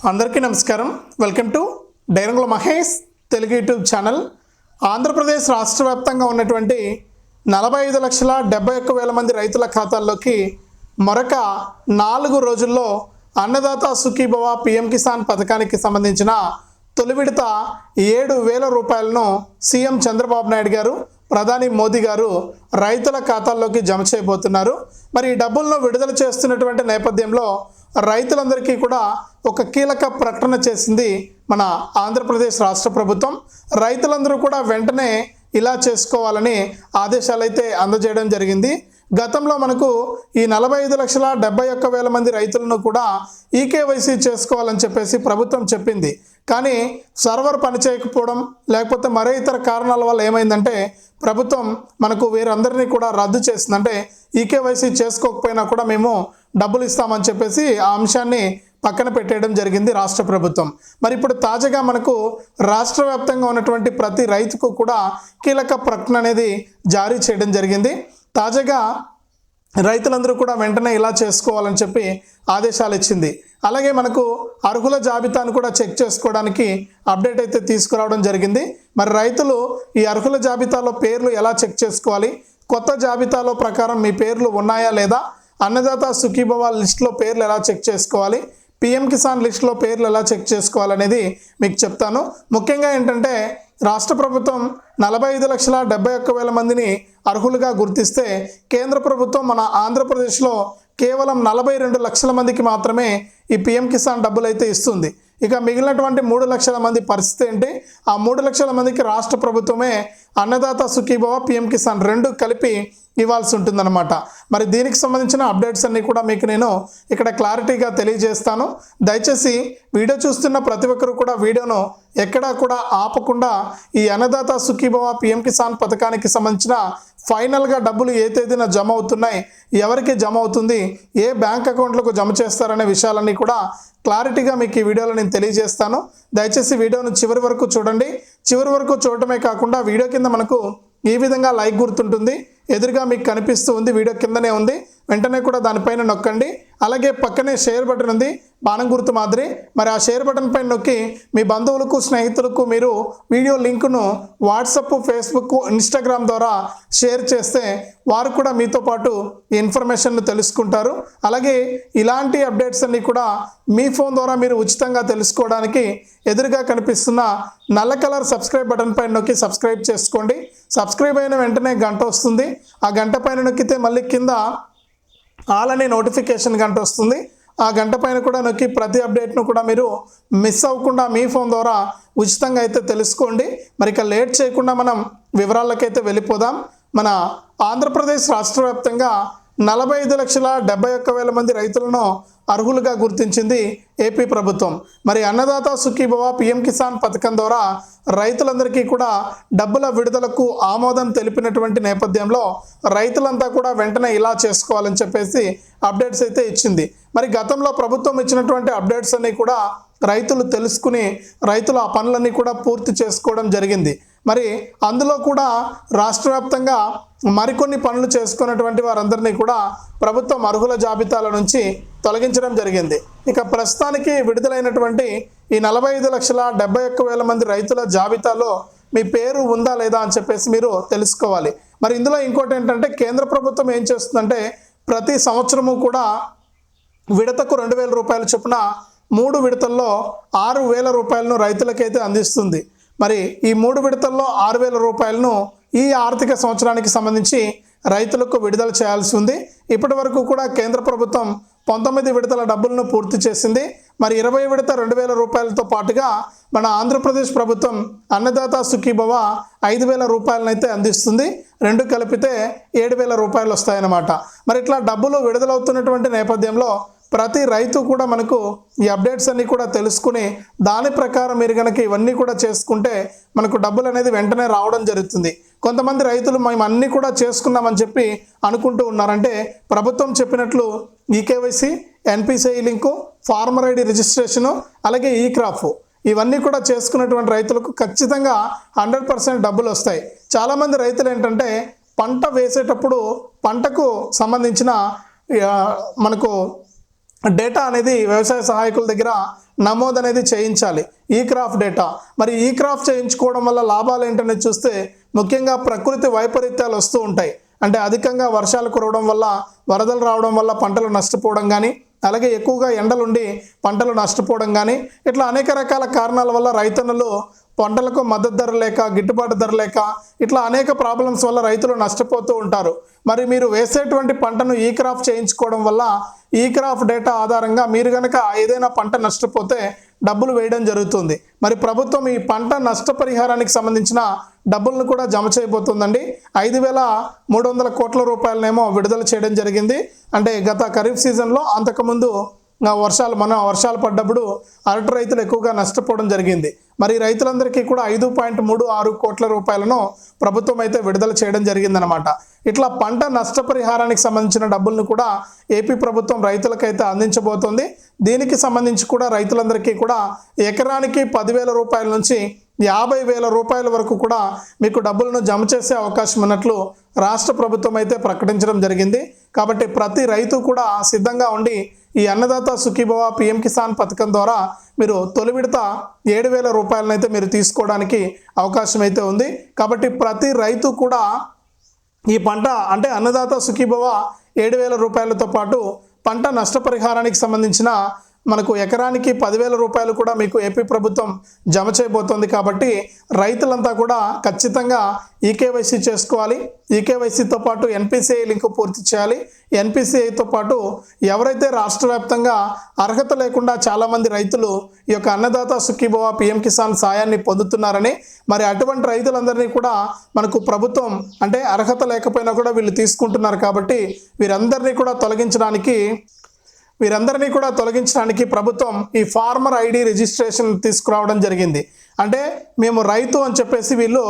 అందరికీ నమస్కారం. Welcome to Dairangula Mahesh Telugu YouTube channel. Andhra Pradesh రాష్ట్ర వ్యాప్తంగా ఉన్నటువంటి నలభై ఐదు లక్షల డెబ్బై ఒక్క వేల మంది రైతుల ఖాతాల్లోకి మరొక నాలుగు రోజుల్లో అన్నదాత సుఖీభవ పిఎం కిసాన్ పథకానికి సంబంధించిన తొలి విడత ఏడు వేల రూపాయలను సీఎం చంద్రబాబు నాయుడు గారు ప్రధాని మోదీ గారు రైతుల ఖాతాల్లోకి జమ చేయబోతున్నారు. మరి ఈ డబ్బులను విడుదల చేస్తున్నటువంటి నేపథ్యంలో రైతులందరికీ కూడా ఒక కీలక ప్రకటన చేసింది మన ఆంధ్రప్రదేశ్ రాష్ట్ర ప్రభుత్వం. రైతులందరూ కూడా వెంటనే ఇలా చేసుకోవాలని ఆదేశాలు అయితే అందజేయడం జరిగింది. గతంలో మనకు ఈ నలభై ఐదు లక్షల డెబ్బై ఒక్క వేల మంది రైతులను కూడా ఈకేవైసీ చేసుకోవాలని చెప్పేసి ప్రభుత్వం చెప్పింది. కానీ సర్వర్ పనిచేయకపోవడం లేకపోతే మరే ఇతర కారణాల వల్ల ఏమైందంటే ప్రభుత్వం మనకు వీరందరినీ కూడా రద్దు చేసిందంటే ఈకేవైసీ చేసుకోకపోయినా కూడా మేము డబ్బులు ఇస్తామని చెప్పేసి ఆ అంశాన్ని పక్కన పెట్టేయడం జరిగింది రాష్ట్ర ప్రభుత్వం. మరి ఇప్పుడు తాజాగా మనకు రాష్ట్ర వ్యాప్తంగా ఉన్నటువంటి ప్రతి రైతుకు కూడా కీలక ప్రకటన అనేది జారీ చేయడం జరిగింది. తాజాగా రైతులందరూ కూడా వెంటనే ఇలా చేసుకోవాలని చెప్పి ఆదేశాలు ఇచ్చింది. అలాగే మనకు అర్హుల జాబితాను కూడా చెక్ చేసుకోవడానికి అప్డేట్ అయితే తీసుకురావడం జరిగింది. మరి రైతులు ఈ అర్హుల జాబితాలో పేర్లు ఎలా చెక్ చేసుకోవాలి? కొత్త జాబితాలో ప్రకారం మీ పేర్లు ఉన్నాయా లేదా? అన్నదాత సుఖీభవ లిస్ట్లో పేర్లు ఎలా చెక్ చేసుకోవాలి? పిఎం కిసాన్ లిస్ట్లో పేర్లు ఎలా చెక్ చేసుకోవాలనేది మీకు చెప్తాను. ముఖ్యంగా ఏంటంటే రాష్ట్ర ప్రభుత్వం నలభై ఐదు లక్షల డెబ్బై ఒక్క వేల మందిని అర్హులుగా గుర్తిస్తే కేంద్ర ప్రభుత్వం మన ఆంధ్రప్రదేశ్లో కేవలం నలభై రెండు లక్షల మందికి మాత్రమే ఈ పిఎం కిసాన్ డబ్బులైతే ఇస్తుంది. ఇక మిగిలినటువంటి మూడు లక్షల మంది పరిస్థితి ఏంటి? ఆ మూడు లక్షల మందికి రాష్ట్ర ప్రభుత్వమే అన్నదాత సుఖీభవ పిఎం కిసాన్ రెండు కలిపి ఇవ్వాల్సి ఉంటుందన్నమాట. మరి దీనికి సంబంధించిన అప్డేట్స్ అన్నీ కూడా మీకు నేను ఇక్కడ క్లారిటీగా తెలియజేస్తాను. దయచేసి వీడియో చూస్తున్న ప్రతి ఒక్కరు కూడా వీడియోను ఎక్కడా కూడా ఆపకుండా ఈ అన్నదాత సుఖీభవ పిఎం కిసాన్ పథకానికి సంబంధించిన ఫైనల్గా డబ్బులు ఏ తేదీన జమ అవుతున్నాయి ఎవరికి జమ అవుతుంది ఏ బ్యాంక్ అకౌంట్లకు జమ చేస్తారనే విషయాలన్నీ కూడా క్లారిటీగా మీకు ఈ వీడియోలో నేను తెలియజేస్తాను. దయచేసి వీడియోను చివరి వరకు చూడండి. చివరి వరకు చూడటమే కాకుండా వీడియో కింద మనకు ఈ విధంగా లైక్ గుర్తుంటుంది. ఎదురుగా మీకు కనిపిస్తూ ఉంది వీడియో కిందనే ఉంది. వెంటనే కూడా దానిపైన నొక్కండి. అలాగే పక్కనే షేర్ బటన్ ఉంది. బాణం గుర్తు మాదిరి. మరి ఆ షేర్ బటన్ పైన నొక్కి మీ బంధువులకు స్నేహితులకు మీరు వీడియో లింకును వాట్సప్ ఫేస్బుక్ ఇన్స్టాగ్రామ్ ద్వారా షేర్ చేస్తే వారు కూడా మీతో పాటు ఈ ఇన్ఫర్మేషన్ను తెలుసుకుంటారు. అలాగే ఇలాంటి అప్డేట్స్ అన్నీ కూడా మీ ఫోన్ ద్వారా మీరు ఉచితంగా తెలుసుకోవడానికి ఎదురుగా కనిపిస్తున్న నల్ల కలర్ సబ్స్క్రైబ్ బటన్ పైన నొక్కి సబ్స్క్రైబ్ చేసుకోండి. సబ్స్క్రైబ్ అయిన వెంటనే గంట వస్తుంది. ఆ గంట పైన నొక్కితే మళ్ళీ కింద ఆల్ అనే నోటిఫికేషన్ గంట వస్తుంది. ఆ గంట పైన కూడా నొక్కి ప్రతి అప్డేట్ను కూడా మీరు మిస్ అవ్వకుండా మీ ఫోన్ ద్వారా ఉచితంగా అయితే తెలుసుకోండి. మరి ఇక లేట్ చేయకుండా మనం వివరాలకైతే వెళ్ళిపోదాం. మన ఆంధ్రప్రదేశ్ రాష్ట్ర వ్యాప్తంగా నలభై ఐదు లక్షల డెబ్బై ఒక్క వేల మంది రైతులను అర్హులుగా గుర్తించింది ఏపీ ప్రభుత్వం. మరి అన్నదాత సుఖీభవ పిఎం కిసాన్ పథకం ద్వారా రైతులందరికీ కూడా డబ్బుల విడుదలకు ఆమోదం తెలిపినటువంటి నేపథ్యంలో రైతులంతా కూడా వెంటనే ఇలా చేసుకోవాలని చెప్పేసి అప్డేట్స్ అయితే ఇచ్చింది. మరి గతంలో ప్రభుత్వం ఇచ్చినటువంటి అప్డేట్స్ అన్నీ కూడా రైతులు తెలుసుకుని రైతులు ఆ పనులన్నీ కూడా పూర్తి చేసుకోవడం జరిగింది. మరి అందులో కూడా రాష్ట్ర వ్యాప్తంగా మరికొన్ని పనులు చేసుకున్నటువంటి వారందరినీ కూడా ప్రభుత్వం అర్హుల జాబితాల నుంచి తొలగించడం జరిగింది. ఇక ప్రస్తుతానికి విడుదలైనటువంటి ఈ నలభై ఐదు లక్షల డెబ్బై ఒక్క వేల మంది రైతుల జాబితాలో మీ పేరు ఉందా లేదా అని చెప్పేసి మీరు తెలుసుకోవాలి. మరి ఇందులో ఇంకోటి ఏంటంటే కేంద్ర ప్రభుత్వం ఏం చేస్తుందంటే ప్రతి సంవత్సరము కూడా విడతకు రెండు వేల రూపాయల చొప్పున మూడు విడతల్లో ఆరు వేల రూపాయలను రైతులకైతే అందిస్తుంది. మరి ఈ మూడు విడతల్లో ఆరు వేల రూపాయలను ఈ ఆర్థిక సంవత్సరానికి సంబంధించి రైతులకు విడుదల చేయాల్సి ఉంది. ఇప్పటి వరకు కూడా కేంద్ర ప్రభుత్వం పంతొమ్మిది విడతల డబ్బులను పూర్తి చేసింది. మరి ఇరవై విడత రెండు వేల రూపాయలతో పాటుగా మన ఆంధ్రప్రదేశ్ ప్రభుత్వం అన్నదాత సుఖీభవ ఐదు వేల రూపాయలనైతే అందిస్తుంది. రెండు కలిపితే ఏడు వేల రూపాయలు వస్తాయన్నమాట మరి ఇట్లా డబ్బులు విడుదలవుతున్నటువంటి నేపథ్యంలో ప్రతి రైతు కూడా మనకు ఈ అప్డేట్స్ అన్నీ కూడా తెలుసుకుని దాని ప్రకారం మీరు కనుక ఇవన్నీ కూడా చేసుకుంటే మనకు డబ్బులు అనేది వెంటనే రావడం జరుగుతుంది. కొంతమంది రైతులు మేము అన్నీ కూడా చేసుకున్నామని చెప్పి అనుకుంటూ ఉన్నారంటే ప్రభుత్వం చెప్పినట్లు eKYC NPCI link farmer ID registration అలాగే ఈ క్రాప్ ఇవన్నీ కూడా చేసుకున్నటువంటి రైతులకు ఖచ్చితంగా హండ్రెడ్ పర్సెంట్ డబ్బులు వస్తాయి. చాలామంది రైతులు ఏంటంటే పంట వేసేటప్పుడు పంటకు సంబంధించిన మనకు డేటా అనేది వ్యవసాయ సహాయకుల దగ్గర నమోదు అనేది చేయించాలి. ఈ క్రాఫ్ డేటా. మరి ఈ క్రాఫ్ చేయించుకోవడం వల్ల లాభాలు ఏంటనేది చూస్తే ముఖ్యంగా ప్రకృతి వైపరీత్యాలు వస్తూ ఉంటాయి. అంటే అధికంగా వర్షాలు కురవడం వల్ల వరదలు రావడం వల్ల పంటలు నష్టపోవడం కానీ అలాగే ఎక్కువగా ఎండలుండి పంటలు నష్టపోవడం కానీ ఇట్లా అనేక రకాల కారణాల వల్ల రైతన్నులు పంటలకు మద్దతు ధర లేక గిట్టుబాటు ధర లేక ఇట్లా అనేక ప్రాబ్లమ్స్ వల్ల రైతులు నష్టపోతూ ఉంటారు. మరి మీరు వేసేటువంటి పంటను ఈ క్రాఫ్ చేయించుకోవడం వల్ల ఈ క్రాఫ్ డేటా ఆధారంగా మీరు కనుక ఏదైనా పంట నష్టపోతే డబ్బులు వేయడం జరుగుతుంది. మరి ప్రభుత్వం ఈ పంట నష్టపరిహారానికి సంబంధించిన డబ్బులను కూడా జమ చేయబోతుందండి. ఐదు వేల మూడు వందల కోట్ల రూపాయలనేమో విడుదల చేయడం జరిగింది. అంటే గత ఖరీఫ్ సీజన్లో అంతకుముందు వర్షాలు మన వర్షాలు పడ్డప్పుడు అరటి రైతులు ఎక్కువగా నష్టపోవడం జరిగింది. మరి రైతులందరికీ కూడా ఐదు పాయింట్ మూడు ఆరు కోట్ల రూపాయలను ప్రభుత్వం అయితే విడుదల చేయడం జరిగిందనమాట ఇట్లా పంట నష్టపరిహారానికి సంబంధించిన డబ్బులను కూడా ఏపీ ప్రభుత్వం రైతులకైతే అందించబోతోంది. దీనికి సంబంధించి కూడా రైతులందరికీ కూడా ఎకరానికి పదివేల రూపాయల నుంచి యాభై వేల రూపాయల వరకు కూడా మీకు డబ్బులను జమ చేసే అవకాశం ఉన్నట్లు రాష్ట్ర ప్రభుత్వం అయితే ప్రకటించడం జరిగింది. కాబట్టి ప్రతి రైతు కూడా సిద్ధంగా ఉండి ఈ అన్నదాత సుఖీభవ పిఎం కిసాన్ పథకం ద్వారా మీరు తొలి విడత ఏడు వేల రూపాయలనైతే మీరు తీసుకోవడానికి అవకాశం అయితే ఉంది. కాబట్టి ప్రతి రైతు కూడా ఈ పంట అంటే అన్నదాత సుఖీభవ ఏడు వేల రూపాయలతో పాటు పంట నష్టపరిహారానికి సంబంధించిన మనకు ఎకరానికి పదివేల రూపాయలు కూడా మీకు ఏపీ ప్రభుత్వం జమ చేయబోతోంది కాబట్టి రైతులంతా కూడా ఖచ్చితంగా ఈకేవైసీ చేసుకోవాలి. ఈకేవైసీతో పాటు ఎన్పిసిఐ లింక్ పూర్తి చేయాలి. ఎన్పిసిఐతో పాటు ఎవరైతే రాష్ట్ర వ్యాప్తంగా అర్హత లేకుండా చాలామంది రైతులు ఈ యొక్క అన్నదాత సుఖీభవ పిఎం కిసాన్ సాయాన్ని పొందుతున్నారని మరి అటువంటి రైతులందరినీ కూడా మనకు ప్రభుత్వం అంటే అర్హత లేకపోయినా కూడా వీళ్ళు తీసుకుంటున్నారు కాబట్టి వీరందరినీ కూడా తొలగించడానికి వీరందరినీ కూడా తొలగించడానికి ప్రభుత్వం ఈ ఫార్మర్ ఐడి రిజిస్ట్రేషన్ తీసుకురావడం జరిగింది. అంటే మేము రైతు అని చెప్పేసి వీళ్ళు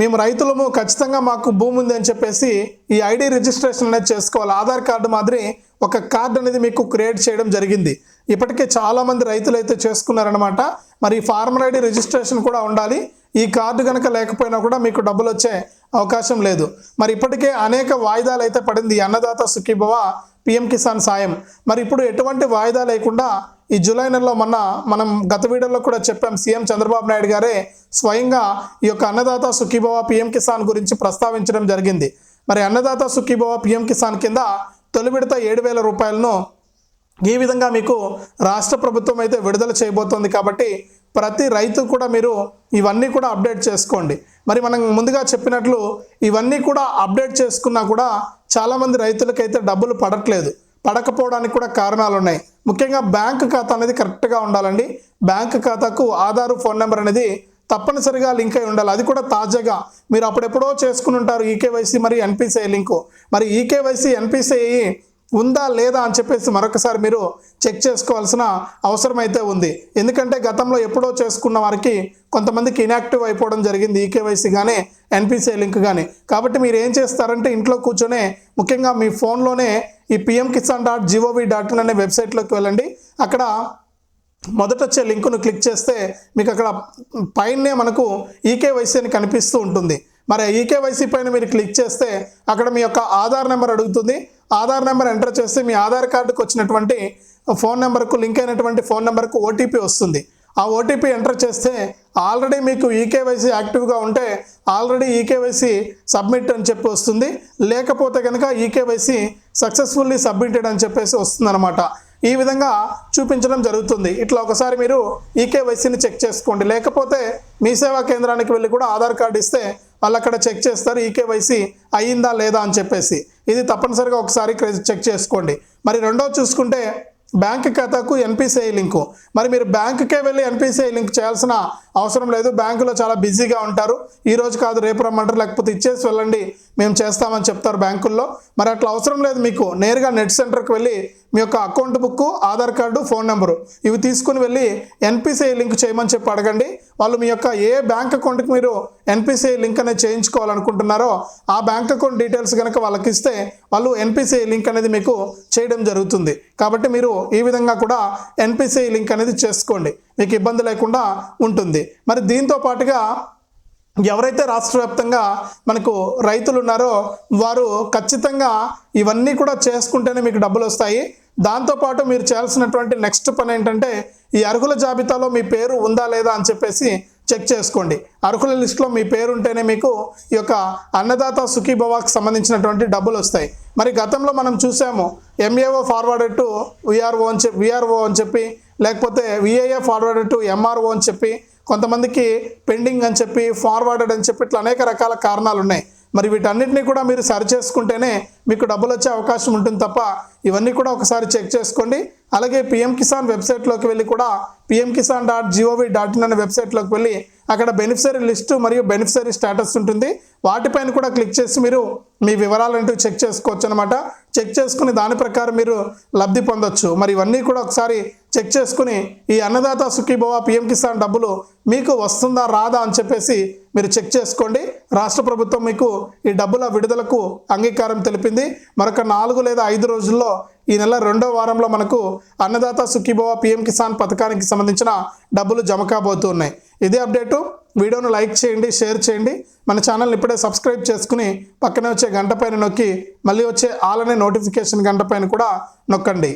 మేము రైతులము ఖచ్చితంగా మాకు భూమి ఉంది అని చెప్పేసి ఈ ఐడి రిజిస్ట్రేషన్ అనేది చేసుకోవాలి. ఆధార్ కార్డు మాదిరి ఒక కార్డు అనేది మీకు క్రియేట్ చేయడం జరిగింది. ఇప్పటికే చాలామంది రైతులు అయితే చేసుకున్నారనమాట మరి ఈ ఫార్మర్ ఐడి రిజిస్ట్రేషన్ కూడా ఉండాలి. ఈ కార్డు కనుక లేకపోయినా కూడా మీకు డబ్బులు వచ్చే అవకాశం లేదు. మరి ఇప్పటికే అనేక వాయిదాలు అయితే పడింది. అన్నదాత సుఖీభవ పిఎం కిసాన్ సాయం. మరి ఇప్పుడు ఎటువంటి వాయిదా లేకుండా ఈ జూలై నెలలో మొన్న మనం గత వీడియోలో కూడా చెప్పాం సీఎం చంద్రబాబు నాయుడు గారే స్వయంగా ఈ యొక్క అన్నదాత సుఖీభవ పిఎం కిసాన్ గురించి ప్రస్తావించడం జరిగింది. మరి అన్నదాత సుఖీభవ పిఎం కిసాన్ కింద తొలి విడత ఏడు వేల రూపాయలను ఈ విధంగా మీకు రాష్ట్ర ప్రభుత్వం అయితే విడుదల చేయబోతోంది కాబట్టి ప్రతి రైతు కూడా మీరు ఇవన్నీ కూడా అప్డేట్ చేసుకోండి. మరి మనం ముందుగా చెప్పినట్లు ఇవన్నీ కూడా అప్డేట్ చేసుకున్నా కూడా చాలామంది రైతులకైతే డబ్బులు పడట్లేదు. పడకపోవడానికి కూడా కారణాలు ఉన్నాయి ముఖ్యంగా బ్యాంక్ ఖాతా అనేది కరెక్ట్గా ఉండాలండి. బ్యాంక్ ఖాతాకు ఆధారు ఫోన్ నెంబర్ అనేది తప్పనిసరిగా లింక్ అయి ఉండాలి. అది కూడా తాజాగా. మీరు అప్పుడెప్పుడో చేసుకుని ఉంటారు ఈకేవైసీ మరి ఎన్పిసిఐ లింకు. మరి ఈకేవైసీ ఎన్పిసిఐ ఉందా లేదా అని చెప్పేసి మరొకసారి మీరు చెక్ చేసుకోవాల్సిన అవసరం అయితే ఉంది. ఎందుకంటే గతంలో ఎప్పుడో చేసుకున్న వారికి కొంతమందికి ఇనాక్టివ్ అయిపోవడం జరిగింది ఈకేవైసీ కానీ ఎన్పిసిఐ లింక్ కానీ కాబట్టి మీరు ఏం చేస్తారంటే ఇంట్లో కూర్చొనే ముఖ్యంగా మీ ఫోన్లోనే ఈ PM Kisan dot G O V dot in అనే వెబ్సైట్లోకి వెళ్ళండి. అక్కడ మొదట వచ్చే లింకును క్లిక్ చేస్తే మీకు అక్కడ పైనే మనకు ఈకేవైసీ అని కనిపిస్తూ ఉంటుంది. మరి ఈకేవైసీ పైన మీరు క్లిక్ చేస్తే అక్కడ మీ యొక్క ఆధార్ నెంబర్ అడుగుతుంది. ఆధార్ నెంబర్ ఎంటర్ చేస్తే మీ ఆధార్ కార్డుకు వచ్చినటువంటి ఫోన్ నెంబర్కు లింక్ అయినటువంటి ఫోన్ నెంబర్కు ఓటీపీ వస్తుంది. ఆ ఓటీపీ ఎంటర్ చేస్తే ఆల్రెడీ మీకు ఈకేవైసీ యాక్టివ్గా ఉంటే ఆల్రెడీ ఈకేవైసీ సబ్మిట్ అని చెప్పి వస్తుంది. లేకపోతే కనుక ఈకేవైసీ సక్సెస్ఫుల్లీ సబ్మిటెడ్ అని చెప్పేసి వస్తుందన్నమాట. ఈ విధంగా చూపించడం జరుగుతుంది. ఇట్లా ఒకసారి మీరు ఈకేవైసీని చెక్ చేసుకోండి. లేకపోతే మీ సేవా కేంద్రానికి వెళ్ళి కూడా ఆధార్ కార్డు ఇస్తే వాళ్ళు అక్కడ చెక్ చేస్తారు ఈకేవైసీ అయ్యిందా లేదా అని చెప్పేసి. ఇది తప్పనిసరిగా ఒకసారి చెక్ చేసుకోండి. మరి రెండో చూసుకుంటే బ్యాంక్ ఖాతాకు ఎన్పిసిఐ లింకు. మరి మీరు బ్యాంకుకే వెళ్ళి ఎన్పిసిఐ లింక్ చేయాల్సిన అవసరం లేదు. బ్యాంకులో చాలా బిజీగా ఉంటారు. ఈ రోజు కాదు రేపు రమ్మంటారు. లేకపోతే ఇచ్చేసి వెళ్ళండి. మేము చేస్తామని చెప్తారు బ్యాంకుల్లో. మరి అట్లా అవసరం లేదు మీకు. నేరుగా నెట్ సెంటర్కి వెళ్ళి మీ యొక్క account book Aadhaar card phone number ఇవి తీసుకుని వెళ్ళి ఎన్పిసిఐ లింక్ చేయమని చెప్పి అడగండి. వాళ్ళు మీ యొక్క ఏ బ్యాంక్ అకౌంట్కి మీరు ఎన్పిసిఐ లింక్ అనేది చేయించుకోవాలనుకుంటున్నారో ఆ బ్యాంక్ అకౌంట్ డీటెయిల్స్ కనుక వాళ్ళకి ఇస్తే వాళ్ళు ఎన్పిసిఐ లింక్ అనేది మీకు చేయడం జరుగుతుంది. కాబట్టి మీరు ఈ విధంగా కూడా ఎన్పిసిఐ లింక్ అనేది చేసుకోండి. మీకు ఇబ్బంది లేకుండా ఉంటుంది. మరి దీంతో పాటుగా ఎవరైతే రాష్ట్ర వ్యాప్తంగా మనకు రైతులు ఉన్నారో వారు ఖచ్చితంగా ఇవన్నీ కూడా చేసుకుంటేనే మీకు డబ్బులు వస్తాయి. దాంతోపాటు మీరు చేయాల్సినటువంటి నెక్స్ట్ పని ఏంటంటే ఈ అర్హుల జాబితాలో మీ పేరు ఉందా లేదా అని చెప్పేసి చెక్ చేసుకోండి. అర్హుల లిస్టులో మీ పేరు ఉంటేనే మీకు ఈ యొక్క అన్నదాత సుఖీభవాకి సంబంధించినటువంటి డబ్బులు వస్తాయి. మరి గతంలో మనం చూసాము ఎంఏఓ ఫార్వర్డ్ టు విఆర్ఓ అని చెప్పి విఆర్ఓ అని చెప్పి లేకపోతే విఏఏ ఫార్వర్డ్ టు ఎంఆర్ఓ అని చెప్పి కొంతమందికి పెండింగ్ అని చెప్పి ఫార్వర్డెడ్ అని చెప్పి ఇట్లా అనేక రకాల కారణాలు ఉన్నాయి. మరి వీటన్నిటిని కూడా మీరు సరి చేసుకుంటేనే మీకు డబ్బులు వచ్చే అవకాశం ఉంటుంది తప్ప ఇవన్నీ కూడా ఒకసారి చెక్ చేసుకోండి. అలాగే పిఎం కిసాన్ వెబ్సైట్లోకి వెళ్ళి కూడా PM Kisan dot G O V dot in అనే వెబ్సైట్లోకి వెళ్ళి అక్కడ బెనిఫిషరీ లిస్టు మరియు బెనిఫిషరీ స్టేటస్ ఉంటుంది. వాటిపైన కూడా క్లిక్ చేసి మీరు మీ వివరాలంటూ చెక్ చేసుకోవచ్చు అనమాట చెక్ చేసుకుని దాని ప్రకారం మీరు లబ్ధి పొందొచ్చు. మరి ఇవన్నీ కూడా ఒకసారి చెక్ చేసుకుని ఈ అన్నదాత సుఖీభవ పిఎం కిసాన్ డబ్బులు మీకు వస్తుందా రాదా అని చెప్పేసి మీరు చెక్ చేసుకోండి. రాష్ట్ర ప్రభుత్వం మీకు ఈ డబ్బుల విడుదలకు అంగీకారం తెలిపింది. మరొక నాలుగు లేదా ఐదు రోజుల్లో ఈ నెల రెండో వారంలో మనకు అన్నదాత సుఖీభవ పిఎం కిసాన్ పథకానికి సంబంధించిన డబ్బులు జమ కాబోతున్నాయి. ఇదే అప్డేటు. వీడియోను లైక్ చేయండి షేర్ చేయండి. మన ఛానల్ని ఇప్పుడే సబ్స్క్రైబ్ చేసుకుని పక్కనే వచ్చే గంట పైన నొక్కి మళ్ళీ వచ్చే ఆలనే నోటిఫికేషన్ గంట పైన కూడా నొక్కండి.